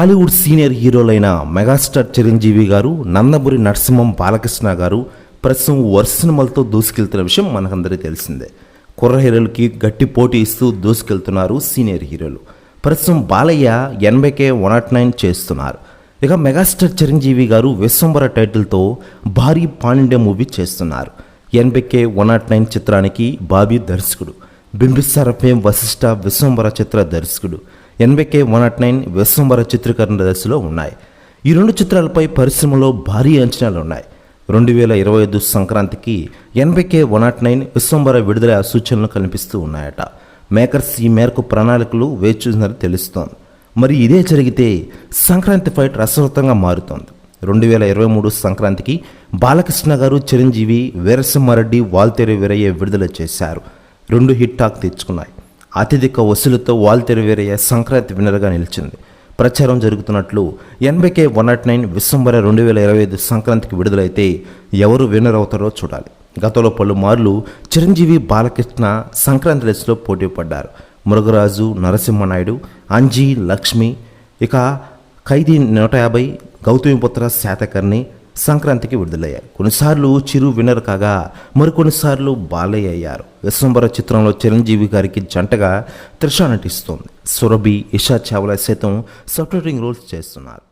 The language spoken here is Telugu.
టాలీవుడ్ సీనియర్ హీరోలైన మెగాస్టార్ చిరంజీవి గారు నందమూరి నరసింహం బాలకృష్ణ గారు ప్రస్తుతం వరుస సినిమాలతో దూసుకెళ్తున్న విషయం మనకందరికీ తెలిసిందే. కుర్ర హీరోలకి గట్టి పోటీ ఇస్తూ దూసుకెళ్తున్నారు సీనియర్ హీరోలు. ప్రస్తుతం Balayya NBK one nought nine చేస్తున్నారు. ఇక మెగాస్టార్ చిరంజీవి గారు విశ్వంబర టైటిల్తో భారీ పాన్ మూవీ చేస్తున్నారు. ఎనభైకే వన్ నాట్ నైన్ చిత్రానికి బాబీ దర్శకుడు. బింబిసార ఫేమ్ వశిష్ట విశ్వంబర చిత్ర దర్శకుడు. NBK one nought nine Vishwambhara చిత్రీకరణ దశలో ఉన్నాయి. ఈ రెండు చిత్రాలపై పరిశ్రమలో భారీ అంచనాలు ఉన్నాయి. రెండు వేల ఇరవై ఐదు సంక్రాంతికి NBK one nought nine Vishwambhara విడుదల సూచనలు కనిపిస్తూ ఉన్నాయట. మేకర్స్ ఈ మేరకు ప్రణాళికలు వేచి చూసినట్లు తెలుస్తోంది. మరి ఇదే జరిగితే సంక్రాంతి ఫైట్ రసవృతంగా మారుతోంది. రెండు వేల ఇరవై మూడు సంక్రాంతికి బాలకృష్ణ గారు చిరంజీవి వీరసింహారెడ్డి వాల్తేరు వీరయ్య విడుదల చేశారు. రెండు హిట్ టాక్ తెచ్చుకున్నాయి. అత్యధిక వసూలుతో వాల్తేరు వీరయ్య సంక్రాంతి విన్నర్గా నిలిచింది. ప్రచారం జరుగుతున్నట్లు NBK one nought nine Vishwambhara రెండు వేల ఇరవై ఐదు సంక్రాంతికి విడుదలైతే ఎవరు విన్నర్ అవుతారో చూడాలి. గతంలో పలుమార్లు చిరంజీవి బాలకృష్ణ సంక్రాంతి రేసులో పోటీ పడ్డారు. మురుగరాజు నరసింహనాయుడు అంజీ లక్ష్మి ఇక ఖైదీ నూట యాభై గౌతమిపుత్ర శాతకర్ణి సంక్రాంతికి విడుదలయ్యాయి. కొన్నిసార్లు చిరు విన్నర్ కాగా మరికొన్నిసార్లు బాలయ్య అయ్యారు. విశ్వంబర చిత్రంలో చిరంజీవి గారికి జంటగా త్రిష నటిస్తోంది. సురభి ఇషా చావ్లా సైతం సపోర్టింగ్ రోల్స్ చేస్తున్నారు.